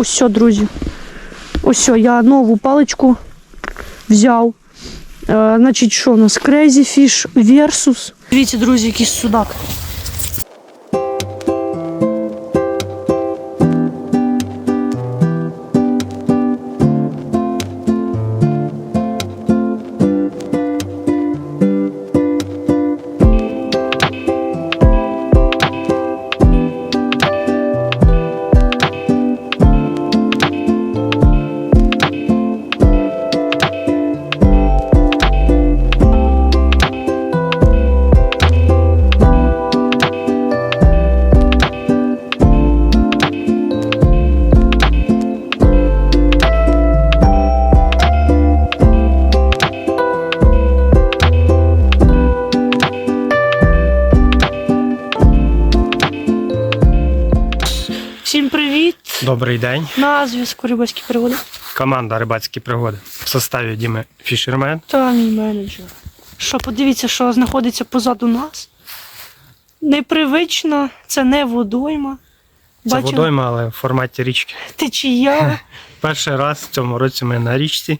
Ось, друзі. Ось, я нову паличку взяв. Е, значить, що у нас? Crazy Fish Versus. Дивіться, друзі, якийсь судак. Добрий день. На зв'язку рибацькі переводи. Команда Рибацькі пригоди в составі Діми Фішермен. Та мій менеджер. Що, подивіться, що знаходиться позаду нас. Непривично, це не водойма. Це Бачимо, водойма, але в форматі річки. течія. Перший раз в цьому році ми на річці.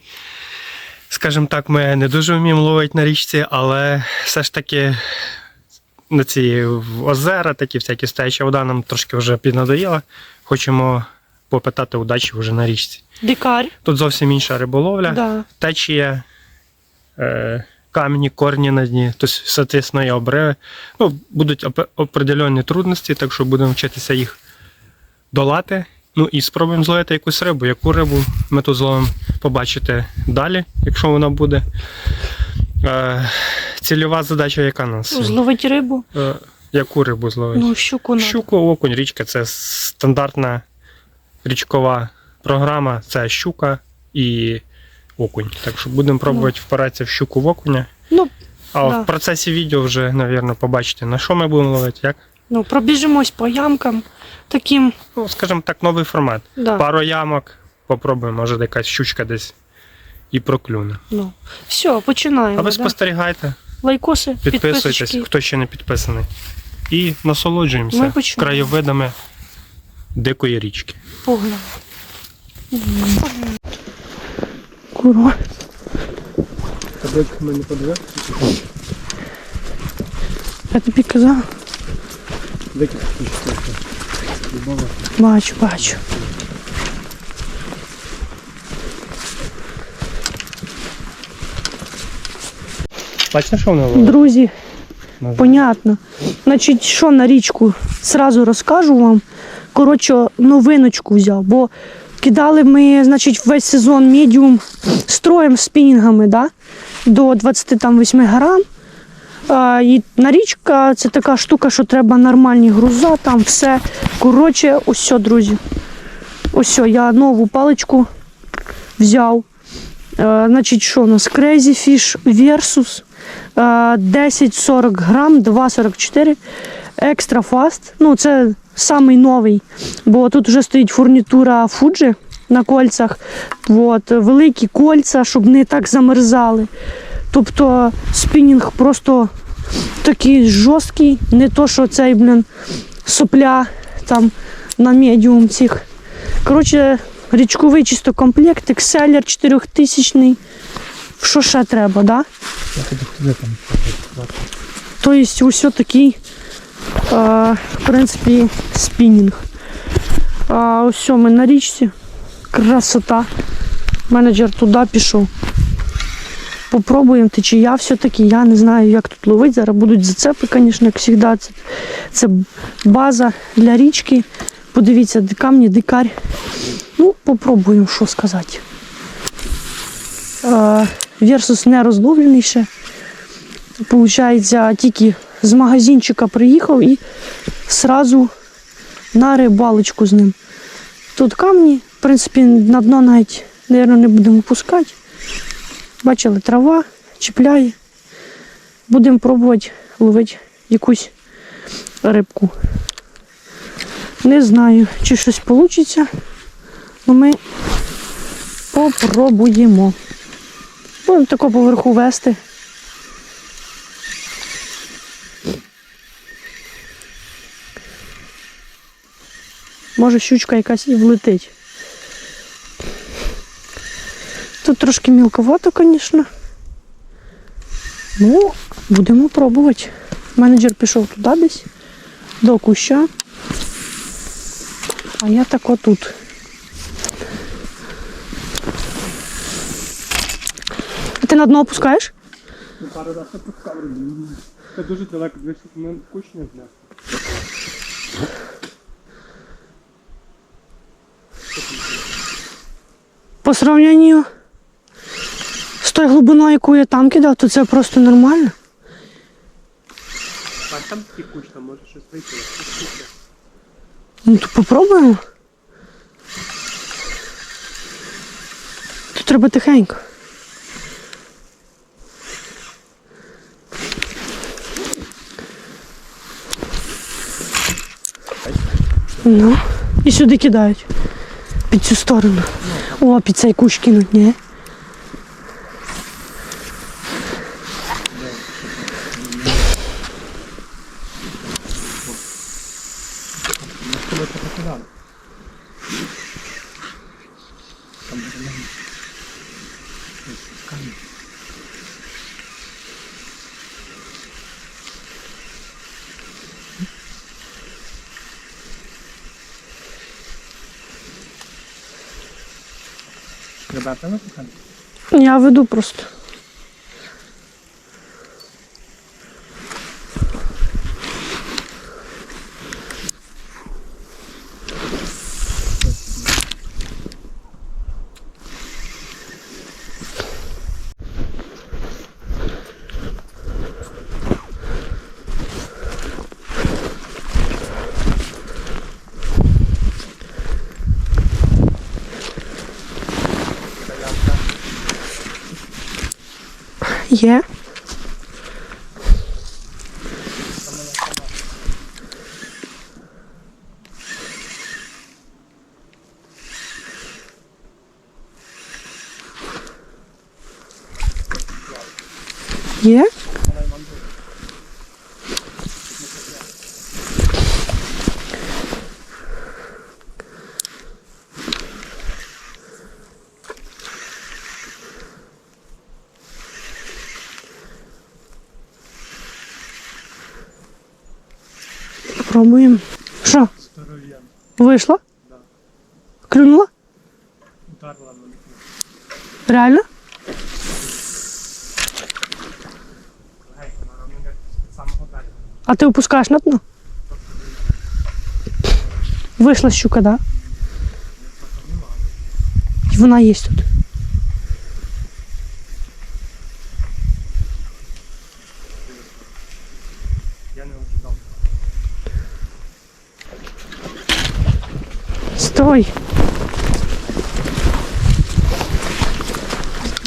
Скажімо так, ми не дуже вміємо ловити на річці, але все ж таки на ці озера, такі всякі стояча вода нам трошки вже піднадоїла. Хочемо попитати удачі вже на річці. Дикарь. Тут зовсім інша риболовля. Да. течія, е, камені, корні на дні, тобто, соответственно, і обриви. Ну, будуть оп- определенні трудності, так що будемо вчитися їх долати. Ну і спробуємо зловити якусь рибу. Яку рибу ми тут зловимо побачите далі, якщо вона буде. Е, цільова задача, яка у нас? Зловить рибу. Е, яку рибу зловити? Ну, щуку. Щуку, окунь, річка це стандартна річкова програма. Це щука і окунь. Так що будемо пробувати впиратися в щуку в окуня. Ну, А да. в процесі відео вже, мабуть, побачите, на що ми будемо ловити, як. ну, пробіжимось по ямкам. Таким, Ну, скажімо так, новий формат. да. Пару ямок, попробуємо, може якась щучка десь і проклюне. Ну. Все, починаємо. А ви да? спостерігайте, Лайкоси, підписуйтесь, підписочки. хто ще не підписаний. І насолоджуємося Ми починаємо. краєвидами дикої річки. Погнали. Курва. Дик мене подивився? Я тобі казав. Дик Бачу, бачу. Бачите, що вона ловить? Друзі, понятно. Значить, що на річку сразу розкажу вам. Коротше, новиночку взяв, бо кидали ми, значить, весь сезон медіум строєм спінінгами, да? до 28 грам. А, і на річка це така штука, що треба нормальні груза, там все. Коротше, ось, все, друзі. Ось, я нову паличку взяв. Е, значить, що у нас? Crazy Fish Versus. Е, 10-40 грам, 2,44. Екстра фаст. Ну, це самий новий, бо тут вже стоїть фурнітура Fuji на кольцях. От, великі кольця, щоб не так замерзали. Тобто спінінг просто такий жорсткий, не то, що цей, блін, сопля там на медіум цих. Коротше, річковий чисто комплект, екселер 4000 Що ще треба, да? Тобто ось такий, в принципі, спінінг. А ось ми на річці. Красота. Менеджер туди пішов. Попробуємо течія все-таки. Я не знаю, як тут ловити. Зараз будуть зацепи, звісно, як завжди. Це, це база для річки. Подивіться, камні, дикарь. Ну, попробуємо, що сказати. Версус не розловлений ще. Получається, тільки з магазинчика приїхав і сразу на рибалочку з ним. Тут камні, в принципі, на дно навіть, мабуть, не будемо пускати. Бачили, трава чіпляє. Будемо пробувати ловити якусь рибку. Не знаю, чи щось вийде, але ми попробуємо. Будемо тако поверху вести. Може щучка якась і влетить. тут трошки мілковато, звісно. Ну, будемо пробувати. Менеджер пішов туди десь, до куща. А я так отут. А ти на дно опускаєш? Пару разів опускав Це дуже далеко, десь на кущ не зняв. По сравненню з тою глибиною, яку я там кидав, то це просто нормально. А там там може щось вийти. Ну то попробуємо. Тут треба тихенько. Ну, і сюди кидають. Під цю сторону. О, під цей кущ кинуть, ні? Ребята, ви. Я веду просто. Є. Є? Пробуємо. Що? Здоров'я. Вийшло? Клюнула? Ударила мене. Реально? Гей, вона мене з самого далі. А ти опускаєш на дно? Вийшла щука, так? Да? І Вона є тут. Я не ожидав. Стой.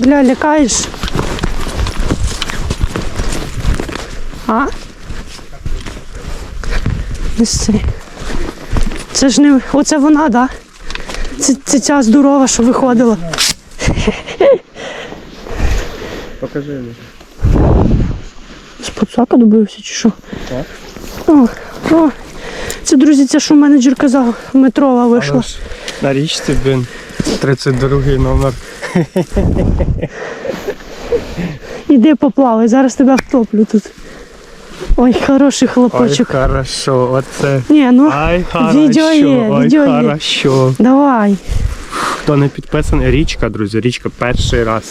Бля, лякаєш. А? Неси. Це ж не. Оце вона, да? Це, це ця здорова, що виходила. Покажи мені. З подсака добився чи що? Так. О, о. Це, друзі, це що менеджер казав, метрова вийшла. На річці, блін, 32 номер. Іди поплавай, зараз тебе втоплю тут. Ой, хороший Ой, хлопочок. хорошо, оце. Ні, ну Ай, хорошо, відео є, ой, відео є. хорошо. давай. Хто не підписаний, річка, друзі, річка перший раз.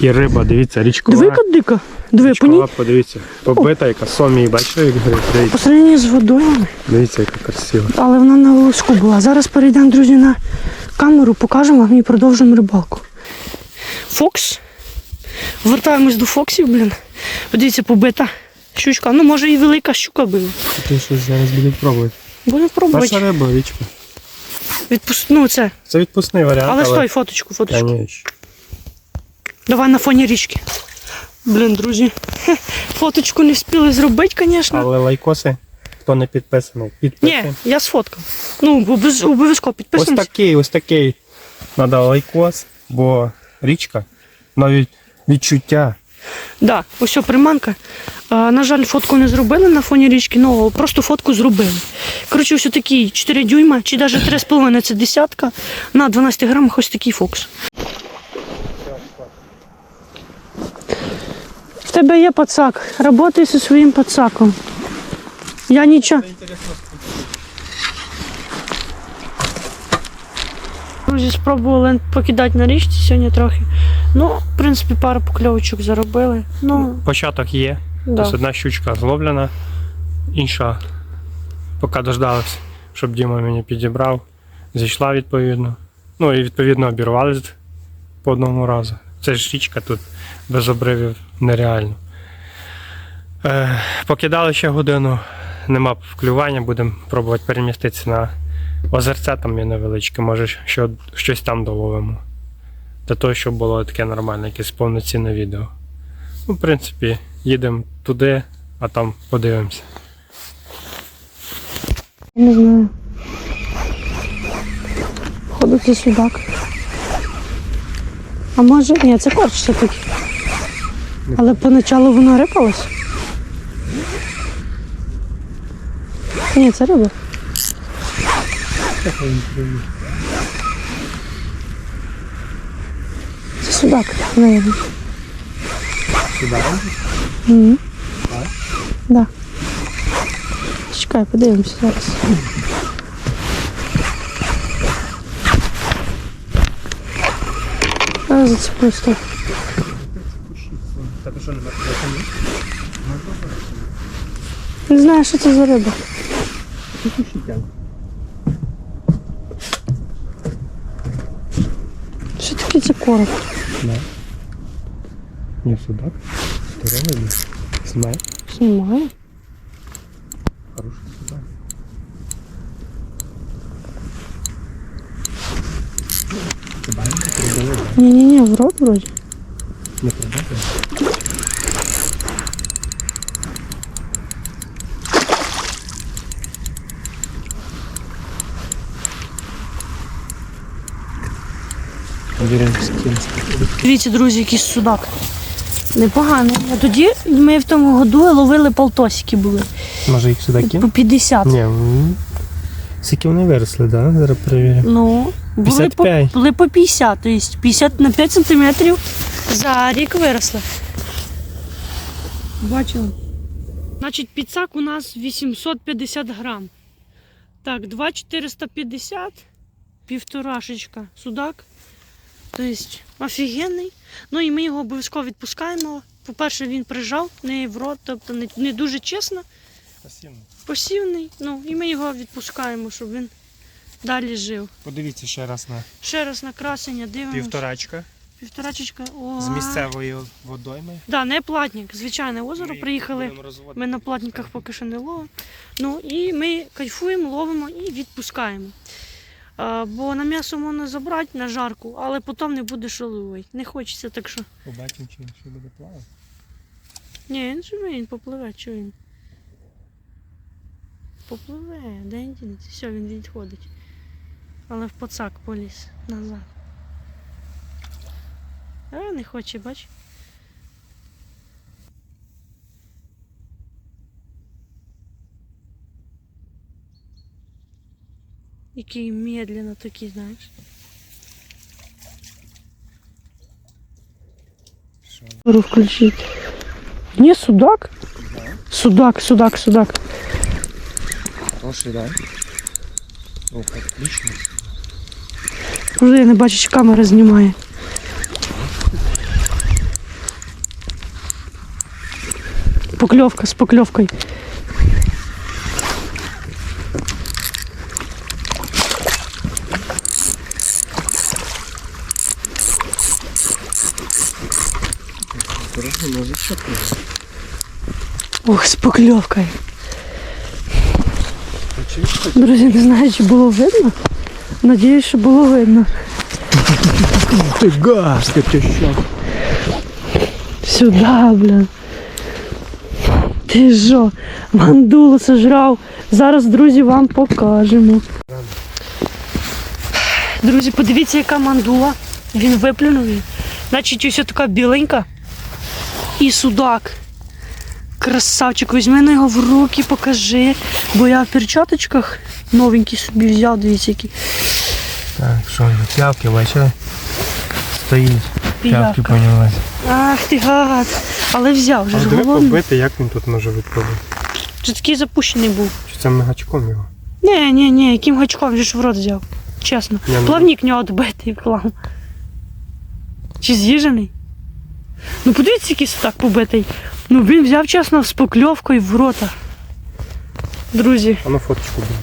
І риба, дивіться, річкова. Диви, яка дика. Диви, по ній річкова, подивіться. Побита, яка сомі, бачите, як гриб. по Дивіться, сравненню з водою, дивіться, яка красива. але вона на волоску була. Зараз перейдемо, друзі, на камеру, покажемо вам і продовжимо рибалку. Фокс. Вертаємось до фоксів, блін. Подивіться, побита щучка. Ну, може і велика щука була. Ти щось зараз будемо пробувати. Будемо Перша пробувати. риба, річка. Відпуск... Ну, це. Це відпускний варіант, Але але... стой, фоточку, фоточку. Конечно. Давай на фоні річки. Блін, друзі. хе, Фоточку не встигли зробити, звісно. Але лайкоси, хто не підписаний, Ні, я сфоткав. Ну, обов'яз- обов'язково Ось такий, ось такий. Надо лайкос, бо річка, навіть відчуття. Так, да, ось що приманка. А, На жаль, фотку не зробили на фоні річки, ну просто фотку зробили. Коротше, ось такі 4 дюйма чи навіть 3,5 це десятка. На 12 грамах ось такий фокс. В тебе є пацак. Работай зі своїм пацаком. Я нічого. Друзі, спробували покидати на річці сьогодні трохи. Ну, в принципі, пару покльовочок заробили. Ну, Початок є. да. Тобто одна щучка зловлена, інша поки дождалась, щоб Діма мені підібрав. Зійшла відповідно. Ну і відповідно обірвались по одному разу. Це ж річка тут без обривів нереально. Е, покидали ще годину, нема вклювання, будемо пробувати переміститися на озерце, там є невеличке, може що, щось там доловимо. Для того, щоб було таке нормальне, якесь повноцінне відео. Ну, в принципі, їдемо туди, а там подивимося. Не знаю. Походу це судак. А може. Ні, це корч все-таки. Але поначалу воно рипалось. Ні, це риба. Це судак, наверное. Сюди? Угу. Да. Чекай, подивимося зараз. А, зацеплю стоп. Так, а що немає? Не знаю, що це за. Що таке це короб? Ні, судак. Здоровий. Знає. Знімаю. Хороший судак. Ні-ні-ні, в рот вроді. Не пробувати? Дивіться, друзі, якийсь судак. Непоганий. А тоді ми в тому году ловили полтосики були. Може їх сюди По 50. Ні, скільки вони виросли, да? Зараз перевірю. Ну, були по, були по 50, тобто 50 на 5 сантиметрів за рік виросли. Бачили? Значить, підсак у нас 850 грам. Так, 2,450, півторашечка судак. Тобто офігенний. Ну і ми його обов'язково відпускаємо. По-перше, він прижав, не в рот, тобто не, не дуже чесно, посівний. Ну, і ми його відпускаємо, щоб він далі жив. Подивіться ще раз на Ще раз на красення дивимося. півторачка Півторачечка. О, з місцевої водойми. Да, не платник, звичайне озеро. Приїхали. Ми на платниках поки що не ловимо. Ну і ми кайфуємо, ловимо і відпускаємо. Бо на м'ясо можна забрати на жарку, але потім не буде що ловити. Не хочеться так що. Побачимо, чи він ще буде плавати. Ні, він живий, він попливе, що він. Попливе, де він дінеться? Все, він відходить. Але в пацак поліз назад. А, не хоче, бач. Який медленно такий, знаєш. Ру включить. Не, судак? Судак, судак, судак. Хороший, да? О, отлично. Вже я не бачу, чи камера знімає. Покльовка з покльовкою. Дорогой, ну зачем? Ох, з покльовкою. Друзі, не знаю, чи було видно. Надіюсь, що було видно. Ти газ, ти що? Сюда, блін. Ти що, мандулу сожрав. Зараз, друзі, вам покажемо. Друзі, подивіться, яка мандула. Він виплюнув її. Значить, ось така біленька. І судак. Красавчик, візьми на його в руки, покажи. Бо я в перчаточках новенькі собі взяв, дивіться які. Так, що, п'явки, бачили? Стоїть. піявка. понялась. Ах ти гад. Але взяв вже А ж диви побити, як він тут може відпробити? Чи такий запущений був? Чи це ми гачком його? Ні, ні, ні, яким гачком вже ж в рот взяв. Чесно. Ні, ну- Плавник в нього відбитий клам. Чи з'їжений? Ну подивіться, який так побитий. Ну він взяв чесно з покльовкою в рота. Друзі, А ну фоточку буде.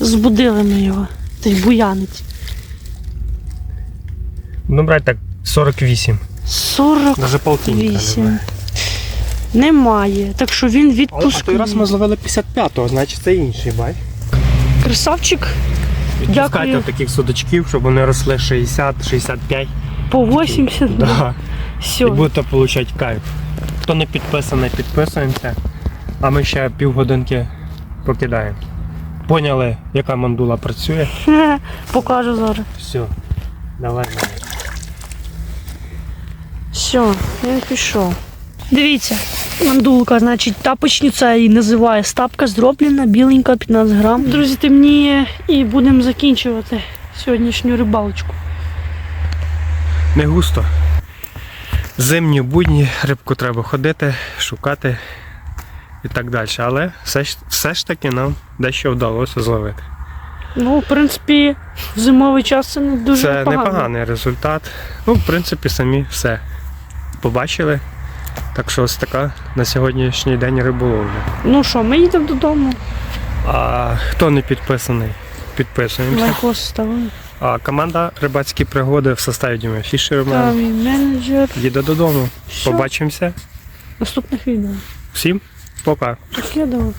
збудили ми його. Той буянець. Ну, брать так, 48. 48. Даже полтинника немає. Немає. Так що він А, а відпускає. той раз ми зловили 55-го, значить це інший, бай. Красавчик Відпускайте Дякую. таких судачків, щоб вони росли 60-65. По 80. Да. Все. І будете отримати кайф. Хто не підписаний, підписуємося. А ми ще півгодинки покидаємо. Поняли, яка мандула працює? Покажу зараз. Все, давай. Все, він пішов. Дивіться, мандулка, значить, тапочниця її називає. Стапка зроблена, біленька, 15 грам. Друзі, темніє і будемо закінчувати сьогоднішню рибалочку. Не густо. Зимні будні, рибку треба ходити, шукати і так далі. Але все ж, все ж таки нам дещо вдалося зловити. Ну, в принципі, в зимовий час це не дуже Це непоганий результат. Ну, в принципі, самі все побачили. Так що ось така на сьогоднішній день риболовля. Ну що, ми їдемо додому. А хто не підписаний, підписуємося. Лайкос ставимо. А команда Рибацькі пригоди в составі Діми Там Фішерман і менеджер. їде додому. Все, Побачимося. наступних відео. Всім пока. я давай.